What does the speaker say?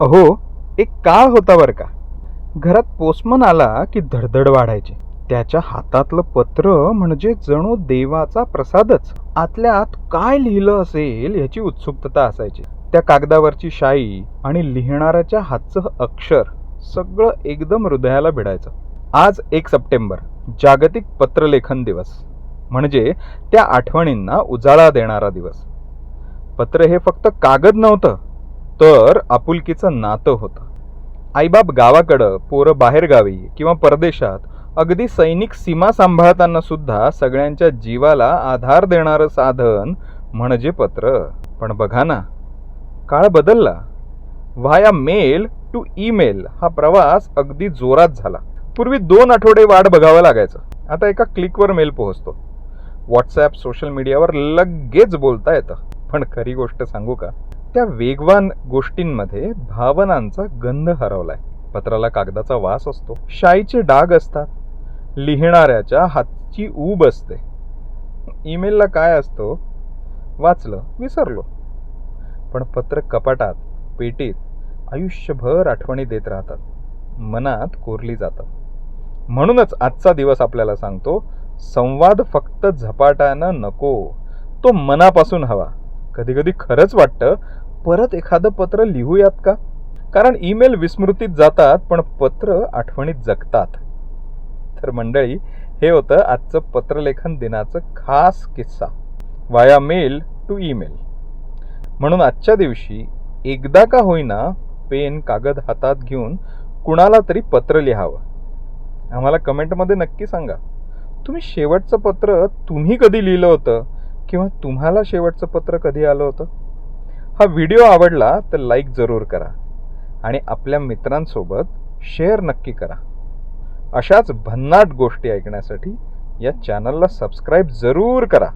अहो एक काळ होता बरं का. घरात पोस्टमन आला की धडधड वाढायची. त्याच्या हातातलं पत्र म्हणजे जणू देवाचा प्रसादच. आतल्या आत काय लिहिलं असेल याची उत्सुकता असायची. त्या कागदावरची शाई आणि लिहिणाऱ्याच्या हातचं अक्षर सगळं एकदम हृदयाला भिडायचं. आज एक सप्टेंबर जागतिक पत्रलेखन दिवस. म्हणजे त्या आठवणींना उजाळा देणारा दिवस. पत्र हे फक्त कागद नव्हतं तर आपुलकीचं नातं होतं. आईबाप गावाकडं पोरं बाहेरगावी किंवा परदेशात अगदी सैनिक सीमा सांभाळताना सुद्धा सगळ्यांच्या जीवाला आधार देणारं साधन म्हणजे पत्र. पण बघा ना काळ बदलला. व्हाया मेल टू ईमेल हा प्रवास अगदी जोरात झाला. पूर्वी दोन आठवडे वाट बघावं लागायचं. आता एका क्लिकवर मेल पोहोचतो. व्हॉट्सॲप सोशल मीडियावर लगेच बोलता येतं. पण खरी गोष्ट सांगू का? त्या वेगवान गोष्टींमध्ये भावनांचा गंध हरवलाय. पत्राला कागदाचा वास असतो. शाईचे डाग असतात. लिहिणाऱ्याच्या हातची ऊब असते. ईमेलला काय असतो? वाचलं विसरलो. पण पत्र कपाटात पेटीत आयुष्यभर आठवणी देत राहतात. मनात कोरली जातात. म्हणूनच आजचा दिवस आपल्याला सांगतो संवाद फक्त झपाट्यानं नको. तो मनापासून हवा. कधी कधी खरंच वाटतं परत एखादं पत्र लिहूयात का? कारण ईमेल विस्मृतीत जातात पण पत्र आठवणीत जगतात. तर मंडळी हे होतं आजचं पत्रलेखन दिनाचं खास किस्सा. वाया मेल टू ईमेल म्हणून आजच्या दिवशी एकदा का होईना पेन कागद हातात घेऊन कुणाला तरी पत्र लिहावं. आम्हाला कमेंटमध्ये नक्की सांगा. तुम्ही शेवटचं पत्र तुम्ही कधी लिहिलं होतं? किंवा तुम्हाला शेवटचं पत्र कधी आलं होतं? हा व्हिडिओ आवडला तर लाईक जरूर करा आणि आपल्या मित्रांसोबत शेअर नक्की करा. अशाच भन्नाट गोष्टी ऐकण्यासाठी या चॅनलला सबस्क्राईब जरूर करा.